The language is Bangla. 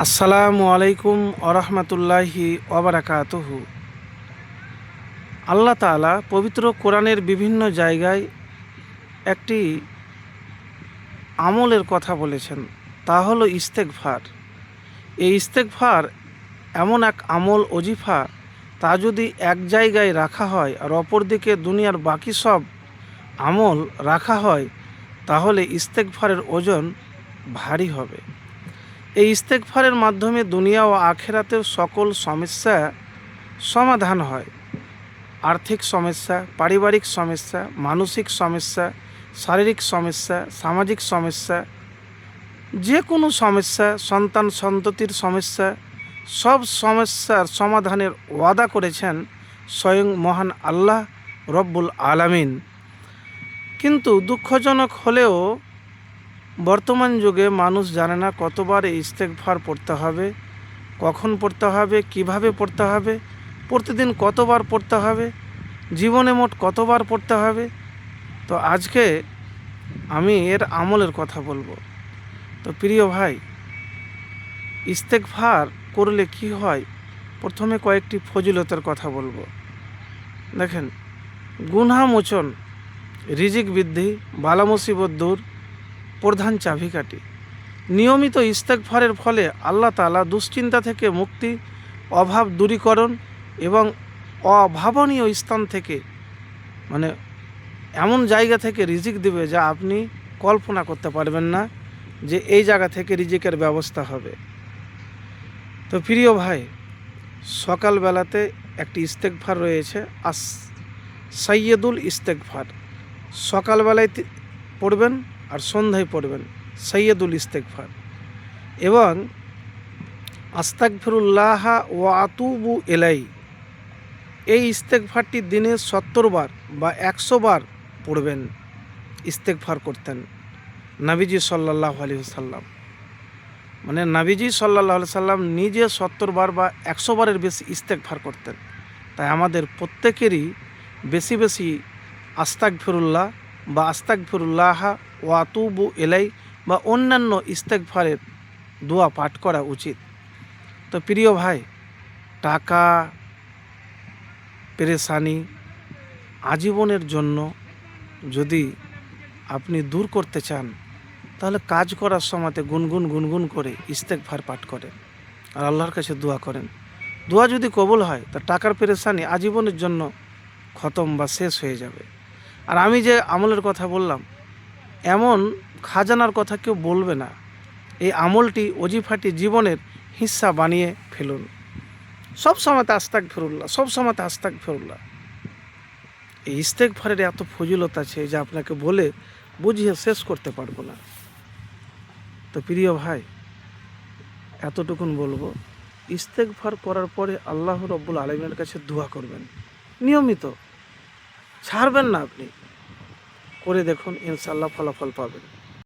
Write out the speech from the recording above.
আসসালামু আলাইকুম আরহামতুল্লাহি ওবরাকাতহু। আল্লাহ তাআলা পবিত্র কোরআনের বিভিন্ন জায়গায় একটি আমলের কথা বলেছেন, তা হলো ইস্তেকভার এই ইস্তেকভার এমন এক আমল অজিফা তা যদি এক জায়গায় রাখা হয় আর অপরদিকে দুনিয়ার বাকি সব আমল রাখা হয়, তাহলে ইস্তেকভারের ওজন ভারী হবে। এই ইস্তেকফারের মাধ্যমে দুনিয়া ও আখেরাতের সকল সমস্যা সমাধান হয়। আর্থিক সমস্যা, পারিবারিক সমস্যা, মানসিক সমস্যা, শারীরিক সমস্যা, সামাজিক সমস্যা যে কোনো সমস্যা, সন্তান সন্ততির সমস্যা, সব সমস্যার সমাধানের ওয়াদা করেছেন স্বয়ং মহান আল্লাহ রব্বুল আলামিন। কিন্তু দুঃখজনক হলেও বর্তমান যুগে মানুষ জানে না কতবার এই ইস্তেকভার পড়তে হবে, কখন পড়তে হবে, কীভাবে পড়তে হবে, প্রতিদিন কতবার পড়তে হবে, জীবনে মোট কতবার পড়তে হবে। তো আজকে আমি এর আমলের কথা বলব। তো প্রিয় ভাই ইস্তেকভার করলে কি হয়? প্রথমে কয়েকটি ফজিলতের কথা বলব। দেখেন, গুনহামোচন, রিজিক বৃদ্ধি বালা মুসিবত দূর প্রধান চাবিকাঠি। নিয়মিত ইস্তেকফারের ফলে আল্লাহ তালা দুশ্চিন্তা থেকে মুক্তি, অভাব দূরীকরণ এবং অভাবনীয় স্থান থেকে মানে এমন জায়গা থেকে রিজিক দিবে যা আপনি কল্পনা করতে পারবেন না যে এই জায়গা থেকে রিজিকের ব্যবস্থা হবে। তো প্রিয় ভাই, সকালবেলাতে একটি ইস্তেকফার রয়েছে আস সৈয়দুল ইস্তেকফার সকালবেলায় পড়বেন আর সন্ধ্যায় পড়বেন, সৈয়দুল ইস্তেকফার এবং আস্তাকফিরুল্লাহ ও আতুবু এলাই এই ইস্তেকফারটি দিনে সত্তর বার বা একশো বার পড়বেন ইস্তেকফার করতেন। নাবিজি সাল্লাহ আলী সাল্লাম মানে নাবিজি সাল্লাহ আলি সাল্লাম নিজে সত্তর বার বা একশো বারের বেশি ইস্তেকফার করতেন। তাই আমাদের প্রত্যেকেরই বেশি বেশি আস্তাক ফিরুল্লাহ বা আস্তাক ফিরুল্লাহ ওয়াতুবু এলাই বা অন্যান্য ইস্তেকফারের দোয়া পাঠ করা উচিত। তো প্রিয় ভাই, টাকা, পেরেশানি আজীবনের জন্য যদি আপনি দূর করতে চান, তাহলে কাজ করার সময়তে গুনগুন গুনগুন করে ইস্তেকভার পাঠ করেন আর আল্লাহর কাছে দোয়া করেন। দোয়া যদি কবুল হয়, তা টাকার পেরেশানি আজীবনের জন্য খতম বা শেষ হয়ে যাবে। আর আমি যে আমলের কথা বললাম এমন খাজানার কথা কেউ বলবে না। এই আমলটি অজিফাটি জীবনের হিস্সা বানিয়ে ফেলুন। সব সময়তে আস্তাক ফেরুল্লাহ সব সময়তে আস্তাক ফেরুল্লাহ এই ইস্তেক ফারের এত ফজিলত আছে যে আপনাকে বলে বুঝিয়ে শেষ করতে পারব না। তো প্রিয় ভাই, এতটুকুন বলব ইস্তেকফার করার পরে আল্লাহ রব্বুল আলমের কাছে দোয়া করবেন। নিয়মিত। ছাড়বেন না আপনি। করে দেখুন ইনশাল্লাহ ফলাফল পাবেন।